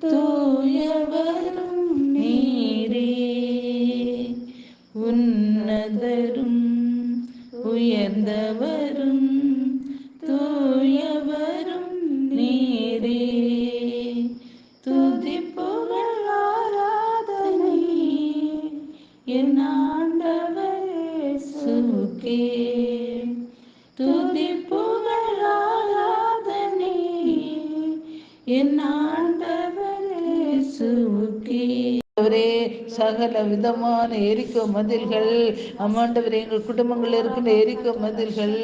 தூயவரும் நீரே. உன்னதரும் உயர்ந்தவர் sobre சகல விதமான எரிக்க மதில்கள் அம்மாண்டவர் எங்கள் குடும்பங்களில் இருக்கின்ற எரிக்க மதில்கள்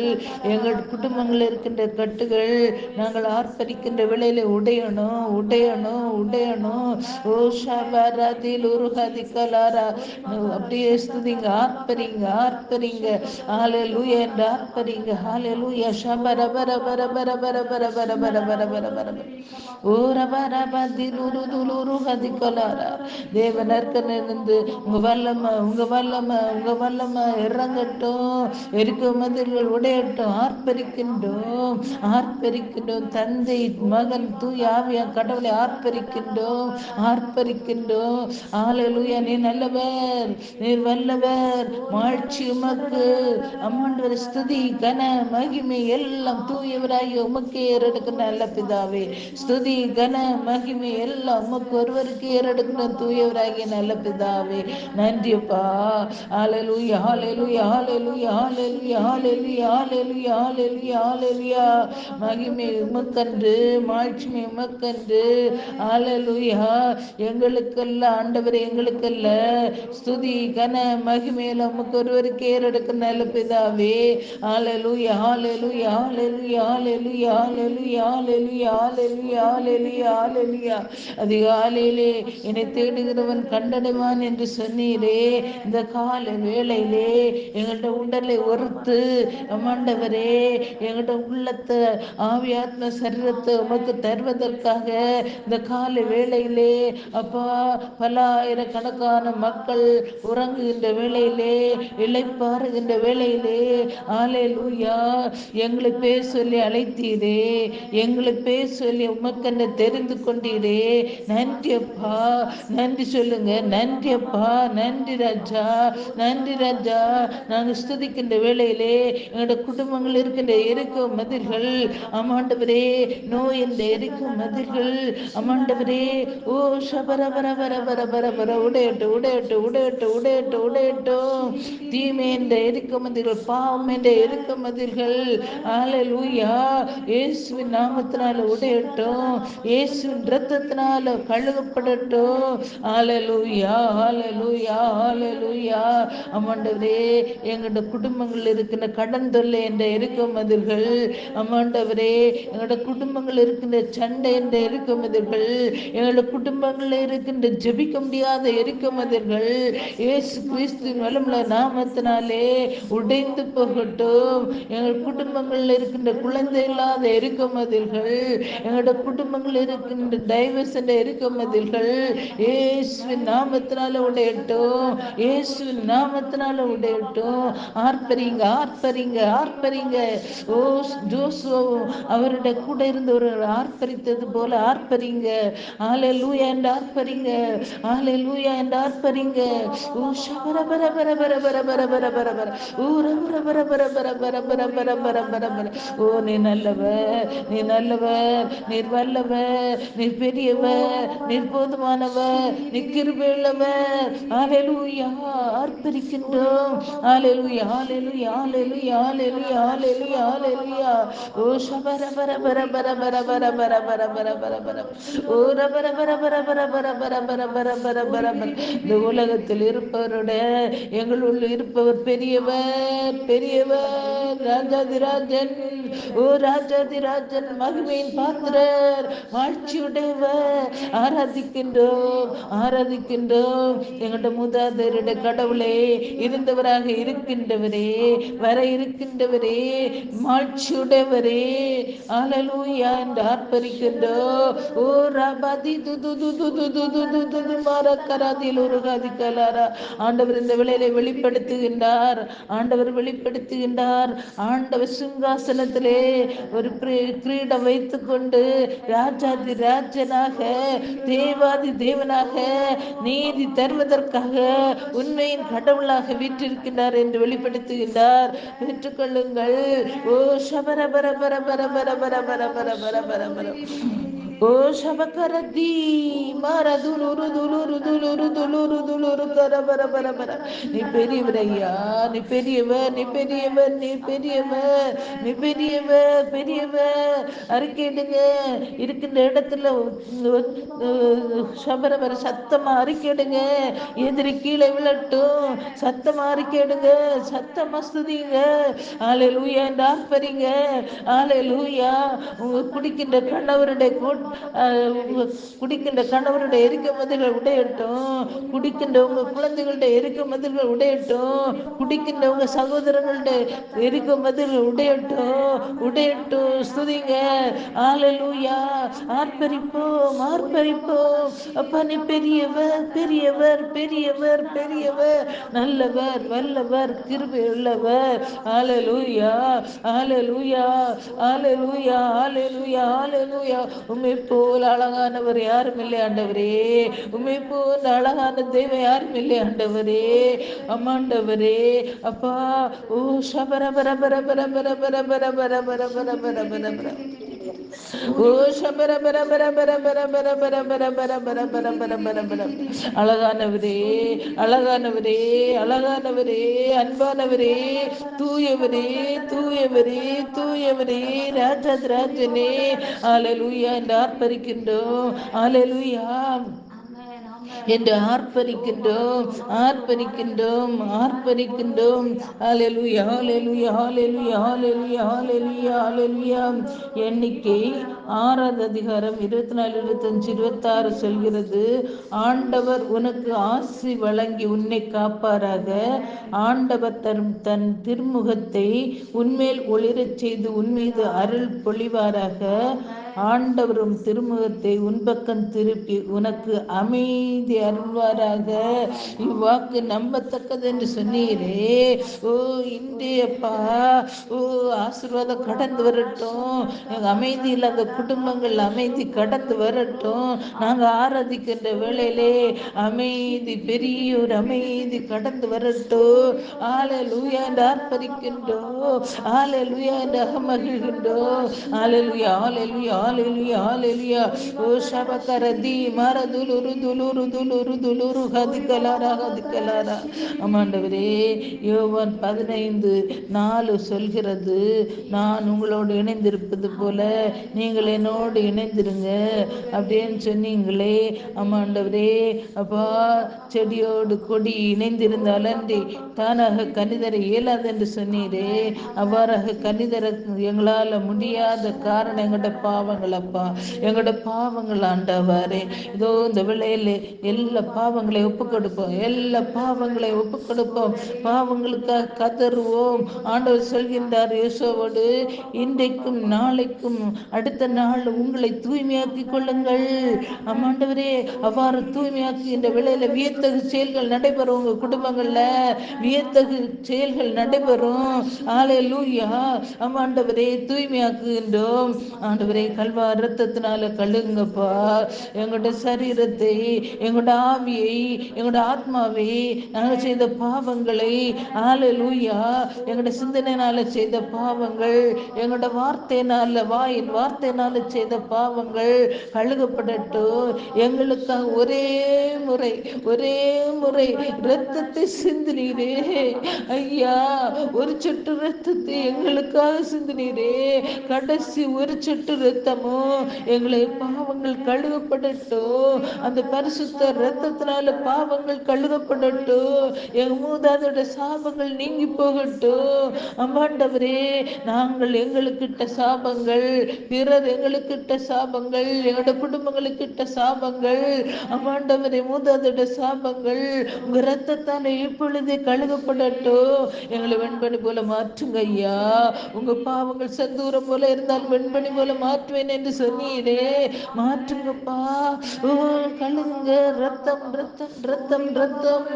எங்கள் குடும்பங்கள் இருக்கின்ற கட்டுகள் நாங்கள் ஆர்ப்பரிக்கின்ற விலையில உடையணும் உடையணும் உடையணும் ஓ ஷபரதில் உருகாதி கலாரா அப்படியே ஸ்துதிங்க ஆர்ப்பரிங்க ஆர்ப்பரிங்க ஆலே லூயா என்று ஆர்ப்பரிங்க ஆலே லூயா ஷபர பர பர பர பர பர பர பர பர பர பர பர ஓ ரபர பதில் உரு துலுரு கதி கலாரா இருந்து உங்க வல்லமை உங்க வல்லமை உங்க வல்லமை இறங்கட்டும் எரிக்க மதில்கள் உடையட்டும் ஆர்ப்பரிக்கின்றோம் ஆர்ப்பரிக்கின்றோம். தந்தை மகன் தூயாவிய கடவுளை ஆர்ப்பரிக்கின்றோம் ஆர்ப்பரிக்கின்றோம். ஆலையிலுயா நீ நல்லவர் நீர் வல்லவர். மாழ்ச்சி உமக்கு அம்மாண்டவர் ஸ்துதி கன மகிமை எல்லாம் தூயவராகி உமக்கே ஏறெடுக்கிற நல்ல பிதாவே. ஸ்துதி கன மகிமை எல்லாம் உமக்கு ஒருவருக்கு ஏறெடுக்கணும் தூயவராகிய நல்ல பிதாவே நன்றிப்பா ஹalleluya ஹalleluya ஹalleluya ஹalleluya ஹalleluya ஹalleluya ஹalleluya ஹalleluya மகிமை உமக்கன்று மாட்சிமை உமக்கன்று ஹalleluya எங்களுக்கல்ல ஆண்டவரே எங்களுக்கல்ல ஸ்துதி கன மகிமையில உமக்கு ஒருவருக்கு ஏறெடுக்க நல்ல பிதாவே ஹalleluya ஹalleluya ஹalleluya ஹalleluya ஹalleluya ஹalleluya ஹalleluya ஹalleluya ஹalleluya அதிகாலையிலே என்னை தேடுகிறவன் கண்டடைவான் என்று சொன்னீரே இந்த கால வேளையிலே எங்கள்கிட்ட உடலை ஒருத்து மாண்டவரே எங்கள்ட உள்ளத்தை ஆவியாத்ம சரீரத்தை உமக்கு தருவதற்காக இந்த கால வேளையிலே அப்பா பல ஆயிரக்கணக்கான மக்கள் உறங்குகின்ற வேளையிலே இழைப்பாருகின்ற வேளையிலே ஆலே லூயா எங்களை பேர் சொல்லி அழைத்தீரே எங்களை பேர் சொல்லி உமக்கென்ன தெரிந்து கொண்டீரே. நன்றி அப்பா நன்றி சொல்லுங்க நன்றி. அப்பா நன்றி ராஜா நன்றி ராஜா. நாங்கள் ஸ்துதிக்கின்ற வேளையிலே எங்களோட குடும்பங்கள் இருக்கின்ற எரிக்க மதில்கள் அம்மாண்டவரே நோய் என்ற எரிக்க மதில்கள் அம்மாண்டவரே. ஓ சபர வர வர வர வர வர உடையட்டு உடையட்டு உடையட்டு உடையட்டு. உடையட்டும் தீமை என்ற எரிக்க மதில்கள் பாவம் என்ற எரிக்க மதில்கள். ஆலை லூயா இயேசுவின் நாமத்தினால உடையட்டும். இயேசுவின் ரத்தத்தினால கழுகப்படட்டும் ஆலலூயா ஆலலூயா ஆலலூயா அம்மாண்டவரே எங்களோட குடும்பங்கள் இருக்கின்ற கடன் தொல்லை என்ற இருக்கமதிர்கள் அம்மாண்டவரே எங்களோட குடும்பங்கள் இருக்கின்ற சண்டை என்ற இருக்கமதிர்கள் எங்களோட குடும்பங்களில் இருக்கின்ற ஜெபிக்க முடியாத இருக்கமதிர்கள் இயேசு கிறிஸ்துவின் வளமுள்ள நாமத்தினாலே உடைந்து போகட்டும். எங்கள் குடும்பங்களில் இருக்கின்ற குழந்தை இல்லாத இருக்கமதிர்கள் எங்களோட குடும்பங்களில் இருக்கின்ற டைவர்ஸ் என்ற இருக்க இயேசுவின் நாமத்தை நாமத்தினால உடையட்டும். இயேசு நாமத்தினால உடையட்டும். ஆர்ப்பரிங்க ஆர்ப்பரிங்க ஆர்ப்பரிங்க. ஓ ஜோசுவும் அவருடைய கூட இருந்தவர்கள் ஆர்ப்பரித்தது போல ஆர்ப்பரிங்க. ஆலே லூயா என்று ஆர்ப்பரிங்க. ஆலே லூயா என்று ஆர்ப்பரிங்க. ஓ ஷபர பர பர பர பர பர பர பர பர ஓ ரபர பர பர பர பர பர பர பர பர பர ஓ நீ நல்லவர் நீ நல்லவர் நீர் வல்லவர் நீர் பெரியவர் நீர் போதுமானவர் நீ கிருபையுள்ளவர். ஆலேலூயா ஆர்ப்பரிக்கின்றோம் ஆலேலூயா ஆலேலூயா ஆலேலூயா ஆலேலூயா ஆலேலூயா ஆலேலூயா ஓ சபர பர பர பர பர பர பர பர பர பர பர ஓ ரபர பர பர பர பர பர பர பர பர பர பர இந்த உலகத்தில் இருப்பவருடைய எங்களுள் இருப்பவர் பெரியவர் பெரியவர் ராஜாதிராஜன் ஓ ராஜாதிராஜன் மகிமையின் பாத்திரர் வாழ்ச்சியுடையவர் ஆராதிக்கின்றோம் ஆராதிக்கின்றோம் எங்கள்கிட்ட மூதாதையருடைய கடவுளே இருந்தவராக இருக்கின்றவரே வர இருக்கின்றவரே மாட்சியுடையவரே அலலூயா என்று ஆர்ப்பரிக்கின்றோ ஓ ரபதி மாறக்கராதியில் உருகாதிக்கலாரா ஆண்டவர் இந்த விலையில வெளிப்படுத்துகின்றார் ஆண்டவர் வெளிப்படுத்துகின்றார் ஆண்டவர் சிங்காசனத்திலே ஒரு கிரீடம் வைத்துக்கொண்டு ராஜாதி ராஜனாக தேவாதி தேவனாக நீதி தருவதற்காக உண்மையின் கடவுளாக வீற்றிருக்கின்றார் என்று வெளிப்படுத்துகின்றார். பெற்றுக்கொள்ளுங்கள் ஓ சபர பர பர பர பர பர பர பர பர பர பர ఓ శబకర కరబరబరబర நீ பெரியவரையா? நீ பெரியவ நீ பெரியவ நீ பெரியவ நீ பெரியவ பெரியவ அறிக்கையிடுங்க இருக்கின்ற இடத்துல சபரவர சத்தமா அறிக்கையிடுங்க எதிரி கீழே விழட்டும். சத்தமா அறிக்கையிடுங்க சத்தமா ஸ்துதிங்க. ஆலை லூயா என்று ஆர்ப்பரிங்க ஆலை லூயா உங்க குடிக்கின்ற கணவருடைய கூட்டம் குடிக்கின்ற கணவருடைய எரிக்க மதில்கள் உடையட்டும். குடிக்கின்ற உங்க குழந்தைகளுடைய எரிக்க மதில்கள் உடையட்டும். குடிக்கின்ற உங்க சகோதரங்களுடைய எரிக்க மதில்கள் உடையட்டும். உடையட்டும். ஸ்துதிங்க. ஆலலூயா ஆர்ப்பரிப்போம் ஆர்ப்பரிப்போம். அப்பா நீ பெரியவர் பெரியவர் பெரியவர் பெரியவர். நல்லவர் வல்லவர் கிருபை உள்ளவர் ஆலலூயா ஆலலூயா ஆலலூயா ஆலலூயா ஆலலூயா உண்மை போல் அழகானவர் யாரும் இல்லை ஆண்டவரே. உண்மை போல் அழகான தெய்வம் யாரும் இல்லை ஆண்டவரே. அம்மாண்டவரே. அப்பா ஓ சபர பர பர பர பர பர பர பர பர பர பர பர பர அழகானவரே அழகானவரே அழகானவரே அன்பானவரே தூயவரே தூயவரே தூயவரே ராஜாத் ராஜனே ஆலலூயா என்று ஆர்ப்பரிக்கின்றோம். அலலுயா. என்று ஆர்ப்பரிக்கின்றோம் ஆர்ப்பரிக்கின்றோம் ஆர்ப்பரிக்கின்றோம் ஹalleluya ஹalleluya எண்ணிக்கை ஆறாவது அதிகாரம் இருபத்தி நாலு இருபத்தஞ்சு இருபத்தாறு சொல்கிறது ஆண்டவர் உனக்கு ஆசி வழங்கி உன்னை காப்பாராக. ஆண்டவர் தரும் தன் திருமுகத்தை உன்மேல் ஒளிரச் செய்து உன்மீது அருள் பொழிவாராக. ஆண்டவரும் திருமுகத்தை உன்பக்கம் திருப்பி உனக்கு அமைதி அருள்வாராக. இவ்வாக்கு நம்பத்தக்கது என்று சொன்னீரே. ஓ இன்றையப்பா ஓ ஆசீர்வாதம் கடந்து வரட்டும். அமைதி இல்லாத குடும்பங்கள் அமைதி கடந்து வரட்டும். நாங்கள் ஆராதிக்கின்ற வேளையிலே அமைதி பெரிய ஒரு அமைதி கடந்து வரட்டும். ஆலை லூயா என்று ஆர்ப்பரிக்கின்றோம். ஆலை லூயா என்று அகமகிழ்கின்றோம் ஆலை லூயா ஆலை லூயா ஆலேலியா ஆலேலியா ஓ ஷபகரதி மரதுலுரு துலுரு துலுரு துலுரு ஹதிக்கலாரா ஹதிக்கலாரா ஆமாண்டவரே யோவான் பதினைந்து நாலு சொல்கிறது. நான் உங்களோடு இணைந்திருப்பது போல நீங்கள் என்னோடு இணைந்திருங்க அப்படின்னு சொன்னீங்களே. ஆமாண்டவரே அப்பா செடியோடு கொடி இணைந்திருந்தால் தானாக கனிதர இயலாது என்று சொன்னீரே. அவ்வாறாக கனிதர எங்களால் முடியாத காரணம் எங்கள்ட பாவங்கள் அப்பா. எங்களோட பாவங்கள் ஆண்டவாரே. இதோ இந்த விளையில எல்லா பாவங்களை ஒப்பு கொடுப்போம் எல்லா பாவங்களை ஒப்பு கொடுப்போம் பாவங்களுக்காக கதறுவோம். ஆண்டவர் சொல்கின்றார் யோசோவோடு இன்றைக்கும் நாளைக்கும் அடுத்த நாள் உங்களை தூய்மையாக்கி கொள்ளுங்கள். ஆமாண்டவரே அவ்வாறு தூய்மையாக்கி இந்த விளையில வியத்தகு செயல்கள் நடைபெறும் உங்க குடும்பங்கள்ல. வியத்தகு செயல்கள் நடைபெறும். ஆலை லூயா ஆமாண்டவரே தூய்மையாக்குகின்றோம். ஆண்டவரே கல்வா ரத்தத்தினால கழுங்கப்பா. எங்களோட சரீரத்தை எங்களோட ஆவியை எங்களோட ஆத்மாவை நாங்கள் செய்த பாவங்களை ஆலலூயா எங்களோட சிந்தனைனால செய்த பாவங்கள் எங்களோட வார்த்தையினால வாயின் வார்த்தையினால செய்த பாவங்கள் கழுகப்படட்டும். எங்களுக்காக ஒரே முறை ஒரே முறை ரத்தத்தை சிந்தினீரே. ஐயா ஒரு சொட்டு ரத்தத்தை எங்களுக்காக சிந்தினீரே. கடைசி ஒரு சொட்டு ரத்தமோ எங்களை பாவங்கள் கழுவப்படட்டும். அந்த பரிசுத்த ரத்தத்தினால பாவங்கள் கழுவப்படட்டும். எங்க மூதாதோட சாபங்கள் நீங்கி போகட்டும். அம்மாண்டவரே நாங்கள் எங்களுக்கிட்ட சாபங்கள் பிறர் எங்களுக்கிட்ட சாபங்கள் எங்களோட குடும்பங்களுக்கிட்ட சாபங்கள் அம்மாண்டவரே மூதாதோட சாபங்கள் உங்க ரத்தத்தால இப்பொழுதே கழுகப்படட்டும் எங்களை வெண்பனி போல மாற்றுங்க ஐயா. உங்க பாவங்கள் செந்தூரம் போல இருந்தால் வெண்பணி போல மாற்றுவேன் பண்ணுவேன் என்று சொன்னீரே. மாற்றுங்கப்பா. ஓ கழுங்க. ரத்தம் ரத்தம் ரத்தம் ரத்தம்.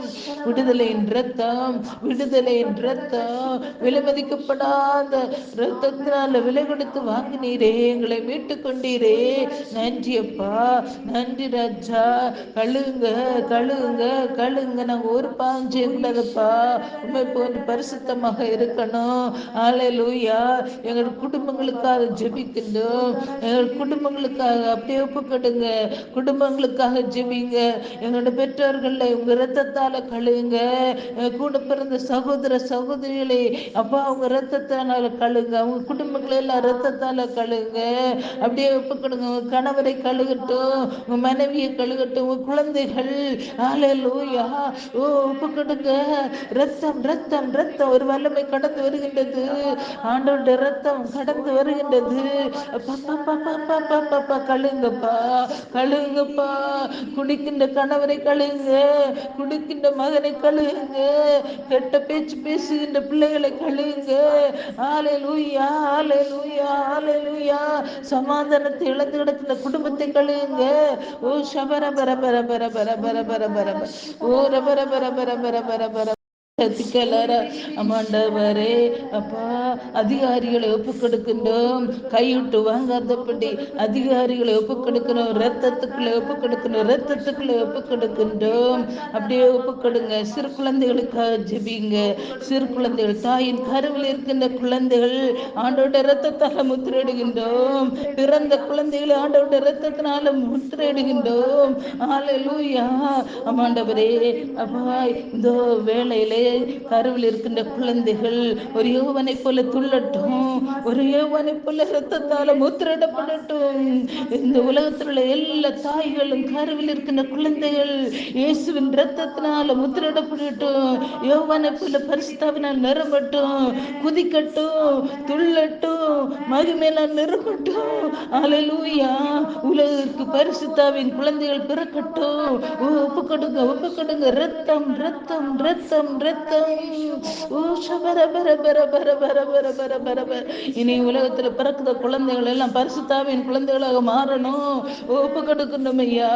விடுதலையின் ரத்தம். விடுதலையின் ரத்தம். விலைமதிக்கப்படாத ரத்தத்தினால விலை கொடுத்து வாங்கினீரே. எங்களை மீட்டு கொண்டீரே. நன்றி அப்பா. நன்றி ராஜா. கழுங்க கழுங்க கழுங்க. நாங்க ஒரு பாவம் செய்யக்கூடாதுப்பா. உண்மை போன்று பரிசுத்தமாக இருக்கணும். ஆலை லூயா எங்கள் குடும்பங்களுக்காக ஜெபிக்கின்றோம். எங்கள் குடும்பங்களுக்காக அப்படியே ஒப்புக்கடுங்க. குடும்பங்களுக்காக ஜெபிங்க. எங்களோட பெற்றோர்களை உங்க ரத்தத்தால கழுவுங்க. கூட பிறந்த சகோதர சகோதரிகளை அப்பா அவங்க ரத்தத்தால கழுவுங்க. அவங்க குடும்பங்களை எல்லாம் ரத்தத்தால கழுவுங்க. அப்படியே ஒப்புக்கொடுங்க. உங்க கணவரை கழுகட்டும் உங்க மனைவியை கழுகட்டும் உங்க குழந்தைகள். ஆலை லூயா ஓ ஒப்புக்கொடுங்க. ரத்தம் ரத்தம் ரத்தம் ஒரு வல்லமை கடந்து வருகின்றது. ஆண்டோட ரத்தம் கடந்து வருகின்றது. கழுங்கப்பா கழுங்கப்பா. குடிக்கின்ற கணவரை கழுங்க குடிக்கின்ற மகனை கழுங்க கெட்ட பேச்சு பேசுகின்ற பிள்ளைகளை கழுங்க. ஆலை லூயா ஆலை லூயா ஆலை லூயா சமாதானத்தை இழந்து கிடக்கின்ற குடும்பத்தை கழுங்க. ஓ சபர பர பர பர பர பர பர பர பர. ஓ ரபர பர பர பர பர பர கத்திக்கலார அம்மாண்டவரே அப்பா அதிகாரிகளை ஒப்புக் கொடுக்கின்றோம் கைவிட்டு வாங்காதபடி அதிகாரிகளை ஒப்புக் கொடுக்கணும் ரத்தத்துக்குள்ள ஒப்புக் கொடுக்கணும் ரத்தத்துக்குள்ள ஒப்புக் கொடுக்கின்றோம் அப்படியே ஒப்புக் கொடுங்க சிறு குழந்தைகளுக்காக ஜெபிங்க. சிறு குழந்தைகள் தாயின் கருவில் இருக்கின்ற குழந்தைகள் ஆண்டோட ரத்தத்தால முத்திரையிடுகின்றோம். பிறந்த குழந்தைகளை ஆண்டோட ரத்தத்தினால முத்திரையிடுகின்றோம். ஆலையிலூயா அம்மாண்டவரே அப்பா இந்த வேலையிலே கருவில் இருக்கின்ற குழந்தைகள் ஒரு யோவனை போல துள்ளட்டும் ஒரு யோவனை போல ரத்தத்தால முத்திரையிடப்படட்டும் இந்த உலகத்தில் உள்ள எல்லா தாய்களும் கருவில் இருக்கின்ற குழந்தைகள் இயேசுவின் ரத்தத்தினால முத்திரையிடப்படட்டும் யோவனை போல பரிசுத்தாவினால் நிரம்பட்டும் குதிக்கட்டும் துள்ளட்டும் மகிமையினால் நிரம்பட்டும். அலலூயா உலகிற்கு பரிசுத்தாவின் குழந்தைகள் பிறக்கட்டும். ஓ, ஒப்பு கொடுங்க ஒப்பு கொடுங்க ரத்தம் ரத்தம் ரத்தம் ரத்தம் அர்த்தம் இனி உலகத்துல பிறக்குற குழந்தைகள் எல்லாம் பரிசுத்தாவின் குழந்தைகளாக மாறணும். ஒப்பு கொடுக்கின்றோம் ஐயா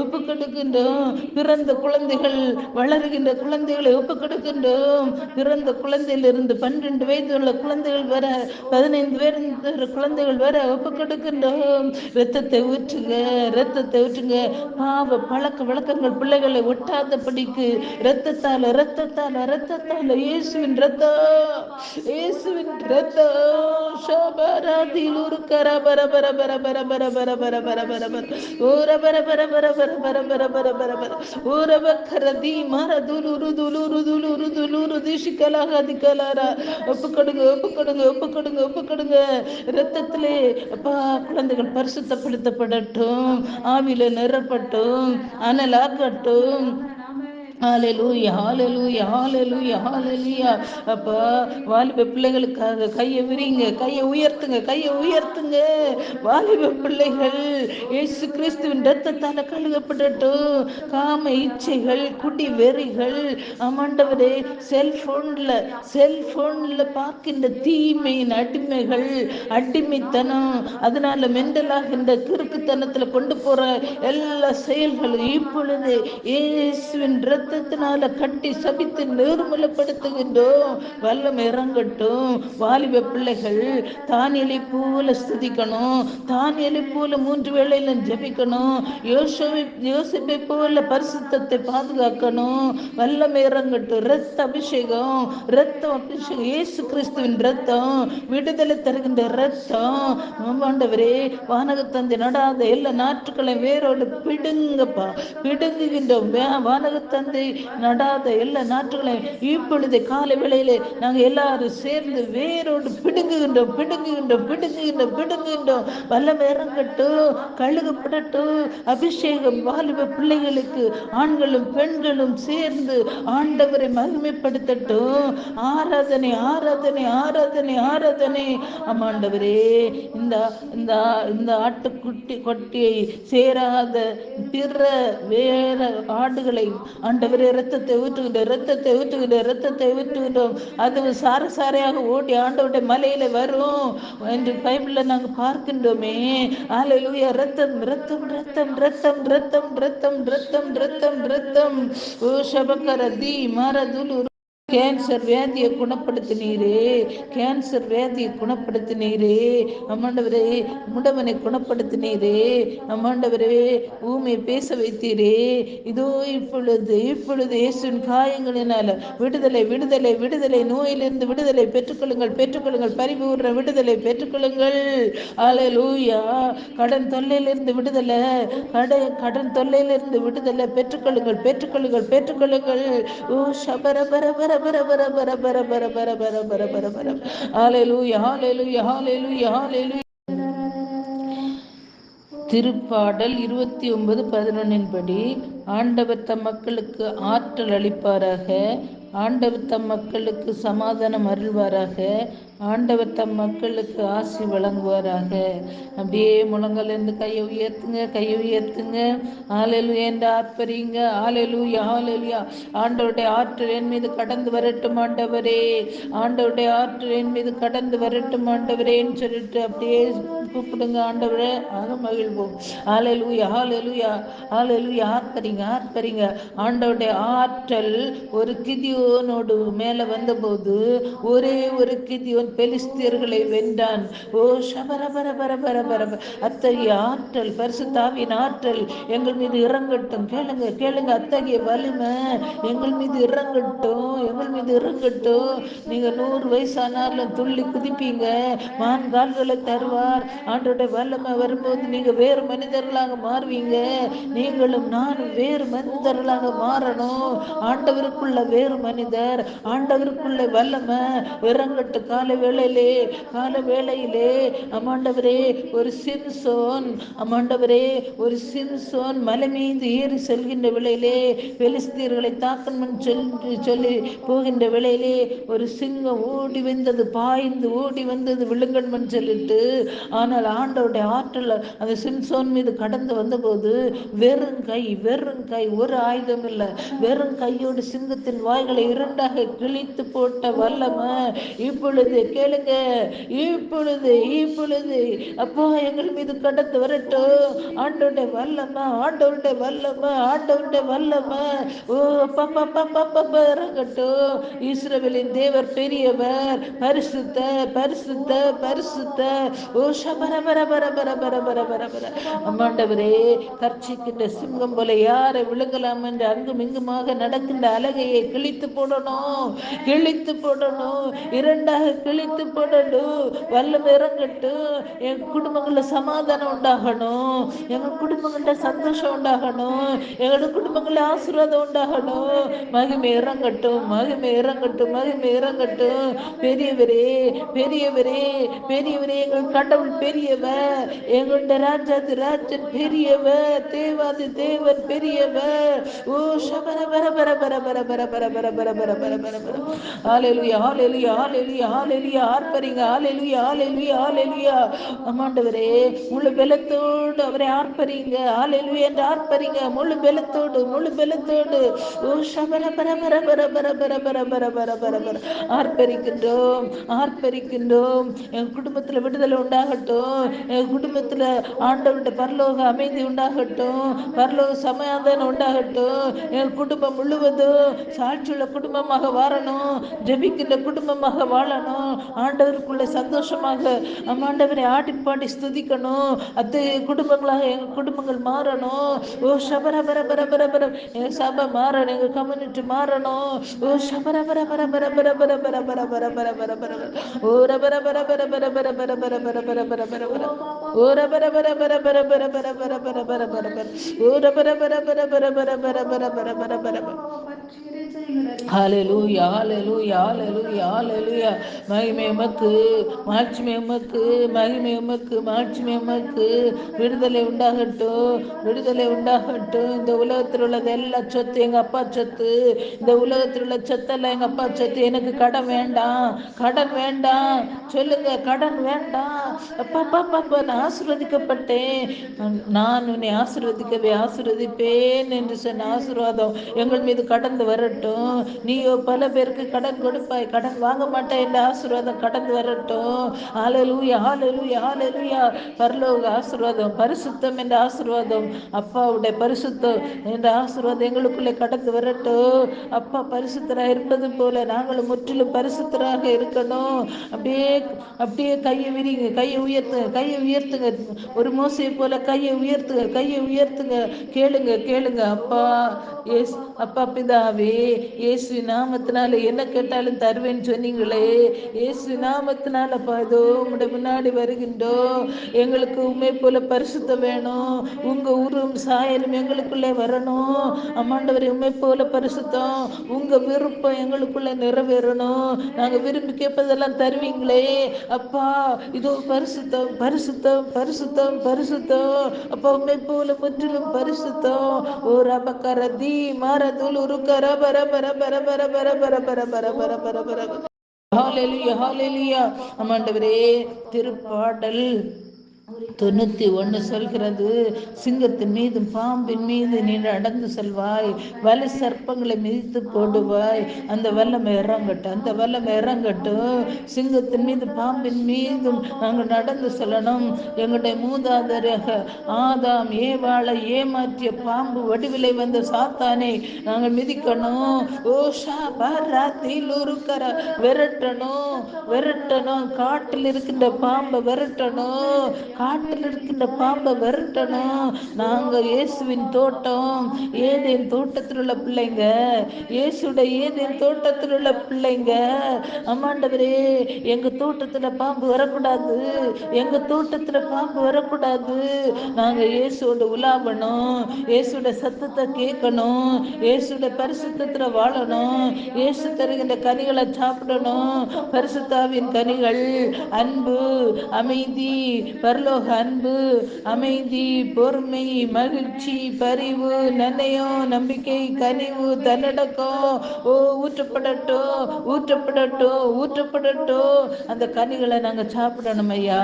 ஒப்பு கொடுக்கின்றோம். பிறந்த குழந்தைகள் வளர்கின்ற குழந்தைகளை ஒப்பு கொடுக்கின்றோம். பிறந்த குழந்தையிலிருந்து பன்னெண்டு வயது உள்ள குழந்தைகள் வர பதினைந்து பேர் குழந்தைகள் வர ஒப்பு கொடுக்கின்றோம். ரத்தத்தை ஊற்றுங்க ரத்தத்தை ஊற்றுங்க. பாவ பழக்க வழக்கங்கள் பிள்ளைகளை ஒட்டாத படிக்கு ரத்தத்தால் ரத்தத்தால் ரத்தத்தால இயேசுவின் ரத்தம் இயேசுவின் ரத்தம் ஷபரதில் ஒரு கர பர பர பர பர பர பர பர பர பர பர ஓர பர பர பர பர பர பர பர பர பர ஓர பக்கரதி மர துலுரு துலுரு துலுரு துலுரு திஷிக்கலாக அதிகலாரா ஒப்பு கொடுங்க ஒப்பு கொடுங்க ஒப்பு கொடுங்க ஒப்பு கொடுங்க ரத்தத்திலே அப்பா குழந்தைகள் பரிசுத்தப்படுத்தப்படட்டும் ஆவில நிறப்பட்டும் அனலாக்கட்டும் ஹalleluya ஹalleluya ஹalleluya ஹalleluya. அப்பா வாலிப பிள்ளைகளுக்காக கையை விரிங்க கையை உயர்த்துங்க கையை உயர்த்துங்க. வாலிப பிள்ளைகள் இயேசு கிறிஸ்துவின் ரத்தத்தால கழுகப்படட்டும் காம இச்சைகள் குடி வெறிகள் ஆமாண்டவரே செல்போன்ல செல்போன்ல பார்க்கின்ற தீமையின் அடிமைகள் அடிமைத்தனம் அதனால மெண்டலாகின்ற கிறுக்குத்தனத்துல கொண்டு போற எல்லா செயல்களும் இப்பொழுது இயேசுவின் ரத்த ரத்தத்தினால கட்டி சபித்து நேர்மலப்படுத்துகின்றோம் வல்லம் இறங்கட்டும். வாலிப பிள்ளைகள் தானியலை போல ஸ்துதிக்கணும். தானியலை போல மூன்று வேளையில ஜபிக்கணும். யோசவை யோசிப்பை போல பரிசுத்தத்தை பாதுகாக்கணும். வல்லம் இறங்கட்டும். ரத்த அபிஷேகம் ரத்தம் அபிஷேகம். இயேசு கிறிஸ்துவின் ரத்தம் விடுதலை தருகின்ற ரத்தம் ஆண்டவரே வானகத்தந்தி நடாத எல்லா நாற்றுக்களையும் வேரோடு பிடுங்கப்பா. பிடுங்குகின்றோம். வானகத்தந்தி நடாத எல்லா நாற்றுகளையும் இப்பொழுது காலை வேளையிலே நாங்கள் எல்லாரும் சேர்ந்து வேரோடு பிடுங்குகின்றோம் பிடுங்குகின்றோம் பிடுங்குகின்றோம் பிடுங்குகின்றோம். வல்லமை இறங்கட்டும் கழுகப்படட்டும். அபிஷேகம் வாலிப பிள்ளைகளுக்கு ஆண்களும் பெண்களும் சேர்ந்து ஆண்டவரை மகிமைப்படுத்தட்டும். ஆராதனை ஆராதனை ஆராதனை ஆராதனை. ஆமாண்டவரே இந்த இந்த இந்த ஆட்டுக்குட்டி கொட்டியை சேராத பிற வேற ஆடுகளை ஆண்டவரே ரத்தத்தை ஊற்றுகின்றோம் ரத்தத்தை ஊற்றுகின்றோம் ரத்தத்தை ஊற்றுகின்றோம். அது சார சாரையாக ஓடி ஆண்டவருடைய மலையில வரும் என்று பைபிள்ல நாங்க பார்க்கின்றோமே. ஆலையிலூயா ரத்தம் ரத்தம் ரத்தம் ரத்தம் ரத்தம் ரத்தம் ரத்தம் ரத்தம் ரத்தம் ஓ சபக்கர தி மரதுலு கேன்சர் வியாதியை குணப்படுத்தினீரே கேன்சர் வேதியை குணப்படுத்தினீரே அம்மாண்டவரே முடவனை குணப்படுத்தினீரே அம்மாண்டவரே ஊமையை பேச வைத்தீரே. இதோ இப்பொழுது இப்பொழுது இயேசுவின் காயங்களினால விடுதலை விடுதலை விடுதலை நோயிலிருந்து விடுதலை பெற்றுக்கொள்ளுங்கள் பெற்றுக்கொள்ளுங்கள் பரிபூர்ண விடுதலை பெற்றுக்கொள்ளுங்கள். ஆலை லூயா கடன் தொல்லையிலிருந்து விடுதலை கடன் கடன் தொல்லையிலிருந்து விடுதலை பெற்றுக்கொள்ளுங்கள் பெற்றுக்கொள்ளுங்கள் பெற்றுக்கொள்ளுங்கள். ஓ சபர பர பர பர பர பர பர பர பர பர பர திருப்பாடல் இருபத்தி ஒன்பது பதினொன்னின்படி ஆண்டவர் தம் மக்களுக்கு ஆற்றல் அளிப்பாராக ஆண்டவர் தம் மக்களுக்கு சமாதானம் அருள்வாராக. ஆண்டவர் தம் மக்களுக்கு ஆசி வழங்குவாராக. அப்படியே முழங்காலேருந்து கையை உயர்த்துங்க கையை உயர்த்துங்க. ஆலலு என்று ஆர்ப்பரிங்க. ஆலலுயா ஆலலுயா ஆண்டவருடைய ஆற்றல் என் மீது கடந்து வரட்டும் ஆண்டவரே. ஆண்டவருடைய ஆற்றல் என் மீது கடந்து வரட்டும் ஆண்டவரேன்னு சொல்லிட்டு அப்படியே கூப்பிடுங்க ஆண்டவரே. ஆக மகிழ்வோம். ஆலலுயா ஆலலுயா ஆலலுயா ஆர்ப்பரிங்க ஆர்ப்பரிங்க. ஆண்டவருடைய ஆற்றல் ஒரு கிதியோனோடு மேல வந்தபோது ஒரே ஒரு கிதியோன் பெலிஸ்தியர்களை வென்றான். ஓ பர பர அத்தகைய ஆற்றல் பரிசுத்தாவின் ஆற்றல் எங்கள் மீது இறங்கட்டும். கேளுங்க கேளுங்க அத்தகைய வலிமை எங்கள் மீது இறங்கட்டும் எங்கள் மீது இறங்கட்டும். நீங்க நூறு வயசானாலும் துள்ளி குதிப்பீங்க. மான் கால்களை தருவார். ஆண்டோட வல்லமை வரும்போது நீங்க வேறு மனிதர்களாக மாறுவீங்க. நீங்களும் நானும் வேறு மனிதர்களாக மாறணும். ஆண்டவருக்குள்ள வேறு மனிதர் ஆண்டவருக்குள்ள வல்லமை இறங்கட்டு கால வேளையிலே கால வேளையிலே. அம்மாண்டவரே ஒரு சிம்சோன் அம்மாண்டவரே ஒரு சிம்சோன் மலை மீது ஏறி செல்கின்ற விலையிலே பெலிஸ்தீர்களை தாக்கணும் சொல்லி சொல்லி போகின்ற விலையிலே ஒரு சிங்கம் ஓடி வந்தது பாய்ந்து ஓடி வந்தது விழுங்கண்மன் சொல்லிட்டு ஆனால் ஆண்டவுடைய ஆற்றல் அந்த சிம்சோன் மீது கடந்து வந்தபோது வெறும் கை வெறும் கை ஒரு ஆயுதம் இல்லை. வெறும் கையோடு சிங்கத்தின் வாய்களை இருண்டாக கிழித்து போட்ட வல்லமை இப்பொழுது கேளுங்க இப்பொழுது இப்பொழுது. அப்பா எங்கள் மீது கடந்து வரட்டும். ஆண்டோட வல்லமா ஆண்டவருடைய வல்லமா ஆண்டவருடைய வல்லமா. ஓ பாப்பா பாப்பா பாப்பா இறங்கட்டும். இஸ்ரவேலின் தேவர் பெரியவர் பரிசுத்த பரிசுத்த பரிசுத்த. ஓ சபர பர பர பர பர பர பர பர. அம்மாண்டவரே கர்ச்சிக்கின்ற சிங்கம் போல யாரை விழுங்கலாம் என்று அங்கும் இங்குமாக நடக்கின்ற அழகையை கிழித்து போடணும் கிழித்து போடணும் இரண்டாக கிழித்து போடணும் வல்லம் இறங்கட்டும். என் குடும்பங்களில் சமாதானம் உண்டாகணும் எங்கள் குடும்பங்களில் சந்தோஷம் உண்டாகணும் எங்களோட குடும்பங்களில் ஆசீர்வாதம் உண்டாகணும். மகிமை இறங்கட்டும் மகிமை இறங்கட்டும் மகிமை இறங்கட்டும். பெரியவரே பெரியவரே பெரியவரே எங்கள் கடவுள் பெரியவர் எங்களுடைய ராஜாதி ராஜன் பெரியவர் தேவாதி தேவன் பெரியவர். ஓ சபர பர பர பர பர பர பர பர பர பர பர பர பர ஹalleluya ஹalleluya ஹalleluya ஹalleluya ஆர்ப்பரிங்க ஹalleluya ஹalleluya ஹalleluya. ஆமாண்டவரே முழு பலத்தோடு அவரை ஆர்ப்பரிங்க. ஹalleluya என்று ஆர்ப்பரிங்க. முழு பலத்தோடு முழு பலத்தோடு. ஓ சபர பர பர பர பர பர பர பர பர பர பர. ஆர்ப்பரிக்கின்றோம் ஆர்ப்பரிக்கின்றோம். என் குடும்பத்தில் விடுதலை உண்டாகட்டும். என் குடும்பத்தில் ஆண்டவருடைய பரலோக அமைதி உண்டாகட்டும். பரலோக சமாதானம் உண்டாகட்டும். என் குடும்பம் முழுவதும் சாட்சியுள்ள குடும்பமாக வாழணும் ஜெபிக்கின்ற குடும்பமாக வாழணும். ஆண்டவருக்குள்ள சந்தோஷமாக ஆண்டவரை ஆட்டி பாட்டி ஸ்துதிக்கணும். அத்தை குடும்பங்களாக எங்கள் குடும்பங்கள் மாறணும். ஓ சபர பர பர பர பர எங்கள் சபை மாறணும் எங்கள் கம்யூனிட்டி மாறணும். ஓ சபர பர பர பர பர பர பர பர பர பர பர பர ஓ ரபர பர பர பர பர பர பர பர பர பர பர பர ஓ ரபர பர பர பர பர பர பர பர பர பர பர ஓ ரபர பர பர பர பர பர பர பர பர பர பர ஹalleluya ஹalleluya ஹalleluya ஹalleluya மகிமை உமக்கு மாட்சிமை உமக்கு மகிமை உமக்கு மாட்சிமை உமக்கு. விடுதலை உண்டாகட்டும் விடுதலை உண்டாகட்டும். இந்த உலகத்தில் உள்ளது எல்லா சொத்து எங்க அப்பா சொத்து. இந்த உலகத்தில் உள்ள சொத்தெல்லாம் எங்க அப்பா சொத்து. எனக்கு கடன் வேண்டாம் கடன் வேண்டாம். சொல்லுங்க கடன் வேண்டாம். அப்பா அப்பா பாப்பா நான் ஆசிர்வதிக்கப்பட்டேன். நான் உன்னை ஆசிர்வதிக்கவே ஆசிர்வதிப்பேன் என்று சொன்ன ஆசீர்வாதம் எங்கள் மீது கடந்து வரட்டும். நீயோ பல பேருக்கு கடன் கொடுப்பாய். கடன் வாங்க மாட்டேன் என்ற ஆசீர்வாதம் கடந்து வரட்டும். ஆலலூயா ஆலலூயா ஆலலூயா பரலோக ஆசீர்வாதம் பரிசுத்தம் என்ற ஆசீர்வாதம். அப்பாவுடைய பரிசுத்தம் என்ற ஆசீர்வாதம் எங்களுக்குள்ளே கடந்து வரட்டும். அப்பா பரிசுத்தராக இருப்பது போல நாங்களும் முற்றிலும் பரிசுத்தராக இருக்கணும். அப்படியே அப்படியே கையை விரிங்க. கையை உயர்த்துங்க. கையை உயர்த்துங்க. ஒரு மோசையை போல கையை உயர்த்துங்க. கையை உயர்த்துங்க. கேளுங்க கேளுங்க. அப்பா எஸ் அப்பா பிதாவே இயேசு நாமத்தினால என்ன கேட்டாலும் தருவேன்னு சொன்னீங்களே. இயேசு நாமத்தினால பாதோ உங்களோட முன்னாடி வருகின்றோம். எங்களுக்கு உண்மை போல பரிசுத்தம் வேணும். உங்க உருவம் சாயலும் எங்களுக்குள்ளே வரணும். அம்மாண்டவரை உண்மை போல பரிசுத்தம். உங்க விருப்பம் எங்களுக்குள்ள நிறைவேறணும். நாங்க விரும்பி கேட்பதெல்லாம் தருவீங்களே. அப்பா இதோ பரிசுத்தம் பரிசுத்தம் பரிசுத்தம் பரிசுத்தம். அப்பா உண்மை போல முற்றிலும் பரிசுத்தம். ஒரு ரபக்கர தீ மாரதுல் உருக்கர பரப பர பர பர பர பர பர பர பர பர பர ஹalleluya ஹalleluya ஆமாண்டவரே திருப்பாடல். தொண்ணூத்தி ஒண்ணு சொல்கிறது சிங்கத்தின் மீதும் பாம்பின் மீது நீ நடந்து செல்வாய் வலு சர்ப்பங்களை மிதித்து போடுவாய். அந்த வல்லமை இறங்கட்டும் அந்த வல்லமை இறங்கட்டும். சிங்கத்தின் மீது பாம்பின் மீதும் நாங்கள் நடந்து செல்லணும். எங்களுடைய மூதாதராக ஆதாம் ஏவாளை ஏமாற்றிய பாம்பு வடிவிலை வந்த சாத்தானை நாங்கள் மிதிக்கணும். ஓஷா பராத்தில் உருக்கர விரட்டணும். விரட்டணும். காட்டில் இருக்கின்ற பாம்பை விரட்டணும். காட்டில் இருக்கின்ற பாம்பை விரட்டணும் நாங்க இயேசுவின் தோட்டம். ஏதேன் தோட்டத்தில் உள்ள பிள்ளைங்க? இயேசுடைய ஏதேன் தோட்டத்தில் உள்ள பிள்ளைங்க? அம்மாண்டவரே எங்க தோட்டத்துல பாம்பு வரக்கூடாது. எங்க தோட்டத்துல பாம்பு வரக்கூடாது. நாங்க இயேசுவோட உலாவணும். இயேசுட சத்தத்தை கேட்கணும். இயேசுட பரிசுத்தத்துல வாழணும். இயேசு தருகின்ற கனிகளை சாப்பிடணும். பரிசுத்தாவின் கனிகள். அன்பு அமைதி பரலோக அன்பு அமைதி பொறுமை மகிழ்ச்சி பரிவு நன்னயம் நம்பிக்கை கனிவு தன்னடக்கம் ஓ ஊற்றப்படட்டோ ஊற்றப்படட்டோ ஊற்றப்படட்டோ. அந்த கனிகளை நாங்க சாப்பிடணும் ஐயா.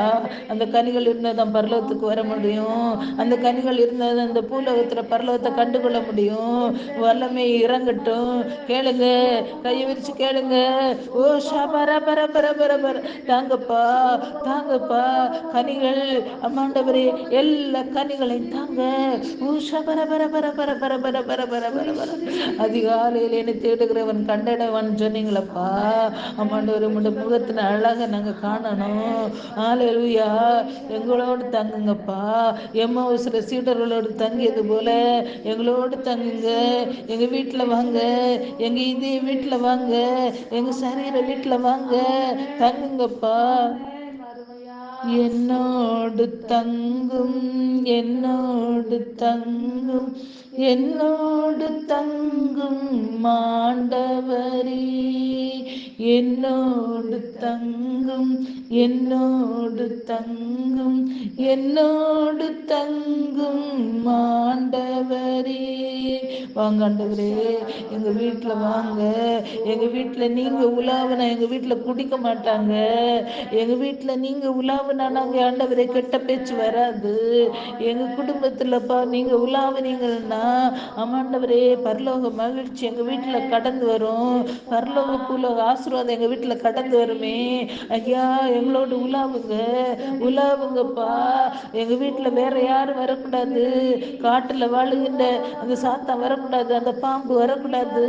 அந்த கனிகள் இருந்தால் தான் பரலோகத்துக்கு வர முடியும். அந்த கனிகள் இருந்தால் தான் இந்த பூலோகத்தில் பரலோகத்தை கண்டுகொள்ள முடியும். வல்லமை இறங்கட்டும். கேளுங்க கையை விரிச்சு கேளுங்க. ஓ ஷபர பர பர பர பர தாங்கப்பா தாங்கப்பா. கனிகள் அம்மாண்டவரே எல்லா கனிகளையும் தாங்க ஊஷ பர பர பர பர பர பர பர பர பர பர அதிகாலையில் என்னை தேடுகிறவன் கண்டடவன் சொன்னீங்களப்பா அம்மாண்டவர் உங்களோட முகத்தின் அழகை நாங்கள் காணணும் ஆலையா எங்களோடு தங்குங்கப்பா எம்மா சில சீடர்களோடு தங்கியது போல எங்களோடு தங்குங்க எங்க வீட்டில் வாங்க எங்க இதே வீட்டில் வாங்க எங்க சரீர வீட்டில் வாங்க தங்குங்கப்பா എന്നോട് തങ്കും എന്നോട് തങ്കും എന്നോട് തങ്കും മാണ്ടവരി എന്നോട് തങ്കും എന്നോട് തങ്കും എന്നോട് തങ്കും മാണ്ടവരീ வாங்க ஆண்டவரே எங்க வீட்டுல வாங்க. எங்க வீட்டுல நீங்க உலாவினா எங்க வீட்டுல குடிக்க மாட்டாங்க. எங்க வீட்டுல நீங்க உலாவினா நாங்க ஆண்டவரே கெட்ட பேச்சு வராது. எங்க குடும்பத்துலப்பா நீங்க உலாவினீங்கன்னா ஆமாண்டவரே பரலோக மகிழ்ச்சி எங்க வீட்டுல கடந்து வரும். பரலோக பூலோக ஆசீர்வாதம் எங்க வீட்டுல கடந்து வருமே. ஐயா எங்களோட உலாவுங்க. உலாவுங்கப்பா. எங்க வீட்டுல வேற யாரும் வரக்கூடாது. காட்டுல வாழுகின்ற அந்த சாத்தம் வரக்கூடாது அந்த பாம்பு வரக்கூடாது.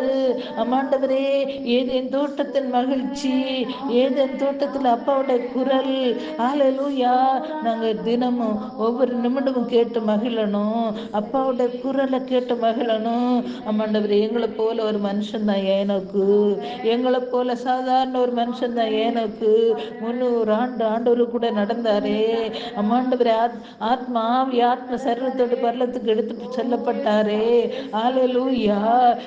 அம்மாண்டவரே ஏதேன் தோட்டத்தின் மகிழ்ச்சி ஏதேன் தோட்டத்தில் அப்பாவோட குரல். ஆலலூயா நாங்க தினமும் ஒவ்வொரு நிமிடமும் கேட்டு மகிழணும். அப்பாவோட குரலை கேட்டு மகிழணும். அம்மாண்டவரே எங்களை போல ஒரு மனுஷன் தான் ஏனோக்கு. எங்களை போல சாதாரண ஒரு மனுஷன் தான் ஏனோக்கு. முந்நூறு ஆண்டு ஆண்டவர் கூட நடந்தாரே. அம்மாண்டவரே ஆத்- ஆத்மா ஆவி ஆத்ம சரீரத்தோடு பரலத்துக்கு எடுத்து செல்லப்பட்டாரே. ஆலை ஹலலூயா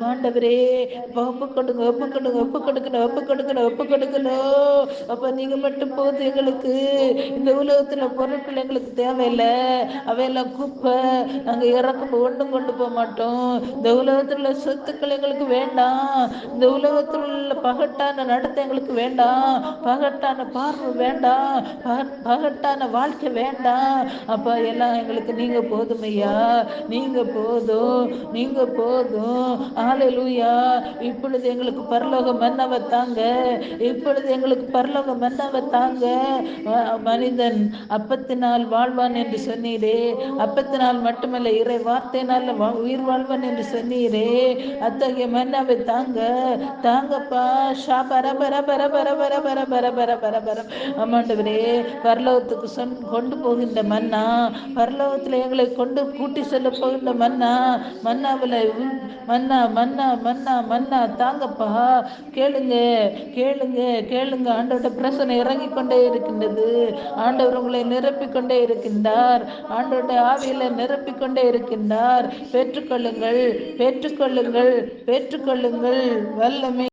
மாண்டவரே ஒப்பு கொடுங்க ஒப்பு கொடுங்க ஒப்பு கொடுக்கணும் ஒப்பு கொடுக்கணும் ஒப்பு கொடுக்கணும். அப்ப நீங்க மட்டும் போது எங்களுக்கு. இந்த உலகத்துல பொருட்கள் எங்களுக்கு தேவையில்லை. அவையெல்லாம் குப்பை நாங்க இறக்கும் ஒன்றும் கொண்டு போக மாட்டோம். இந்த உலகத்தில் உள்ள சொத்துக்கள் எங்களுக்கு வேண்டாம். இந்த உலகத்தில் உள்ள பகட்டான நடத்தை எங்களுக்கு வேண்டாம். பகட்டான பார்வை வேண்டாம். பக- பகட்டான வாழ்க்கை வேண்டாம். அப்பா எல்லாம் எங்களுக்கு நீங்க போதும் ஐயா. நீங்க போதும். நீங்க போதும் ஆலையிலூயா இப்பொழுது எங்களுக்கு பரலோக மன்னவ தாங்க இப்பொழுது எங்களுக்கு பரலோக மன்னவ தாங்க மனிதன் அப்பத்தினால் வாழ்வான் என்று சொன்னீரே அப்பத்தினால் மட்டுமல்ல இறை வார்த்தையினால் நாள் உயிர் வாழ்வான் என்று சொன்னீரே அத்தகைய மன்னாவை தாங்க தாங்கப்பா ஷா பர பர பர பர பர பர பர பர பர பர ஆமாண்டவரே பரலோகத்துக்கு சொன் கொண்டு போகின்ற மன்னா பரலோகத்தில் எங்களை கொண்டு கூட்டி செல்ல போகின்ற மன்னா மன்னாவில் மன்னா மன்னா மன்னா மன்னா தாங்கப்பா. கேளுங்க கேளுங்க கேளுங்க. ஆண்டோட பிரசனை இறங்கி கொண்டே இருக்கின்றது. ஆண்டவர் உங்களை நிரப்பிக் கொண்டே இருக்கின்றார். ஆண்டோட ஆவியில நிரப்பிக் கொண்டே இருக்கின்றார். பெற்றுக்கொள்ளுங்கள் பெற்றுக்கொள்ளுங்கள் பெற்றுக்கொள்ளுங்கள். வல்லமை